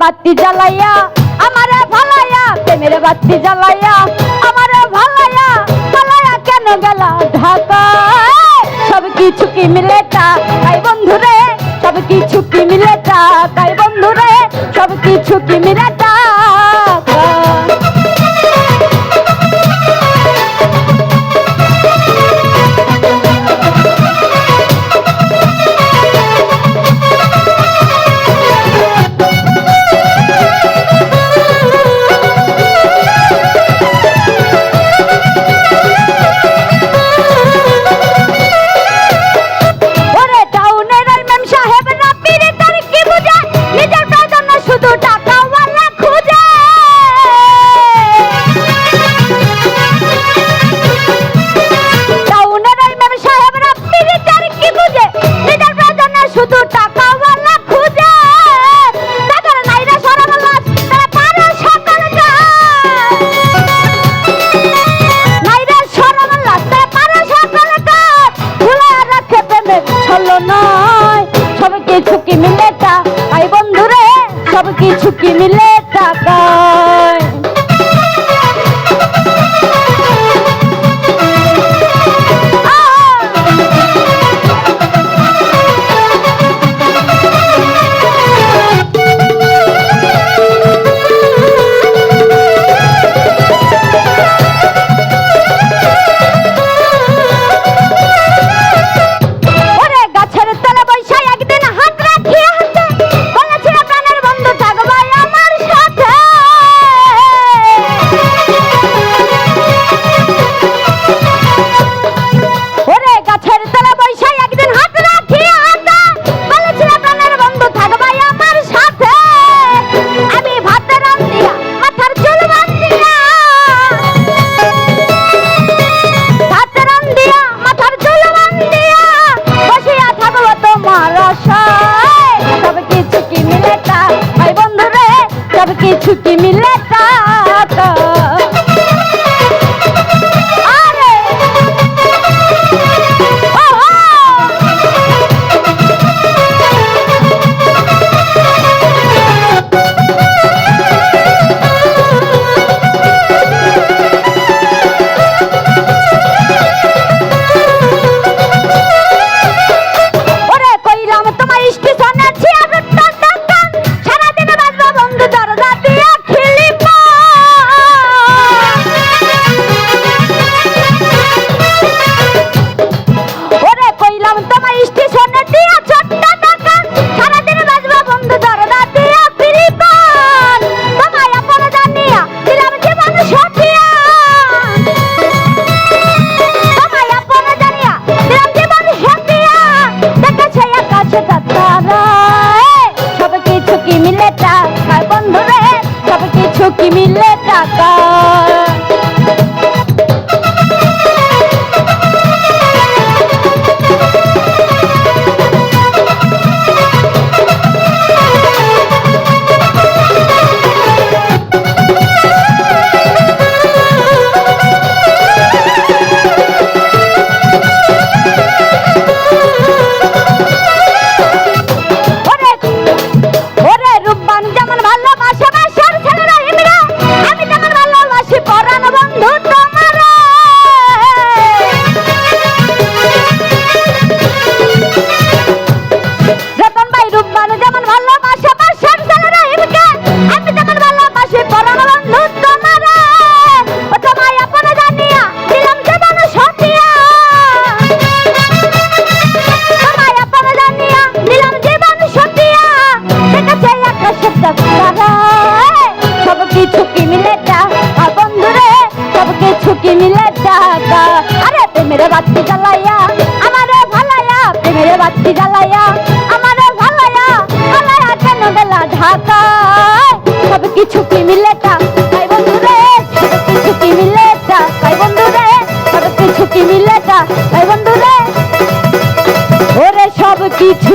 বাতি জ্বালাইয়া, আমার ভালাইয়া, প্রেমের বাতি জ্বালাইয়া, আমার ভালাইয়া ভালাইয়া কেন গেল ঢাকা? সব কিছু কি মিলেটা তাই বন্ধুরে সব কিছু কি মিলেটা তাই বন্ধুরে সব কিছু কি মিলেটা সব কিছু কিনলে টাকা? 加 কি মিলে টাকা? কি মিলে টাকা আরে প্রেমের বাতি জ্বালাইয়া, আমারে ভালাইয়া প্রেমের বাতি জ্বালাইয়া, আমারে ভালাইয়া ভালাইয়া কেন বেলা ঢাকা? সব কিছু কি মিলে টাকা কিছু কি মিলেটা বন্ধু বন্ধু ওরে সব কিছু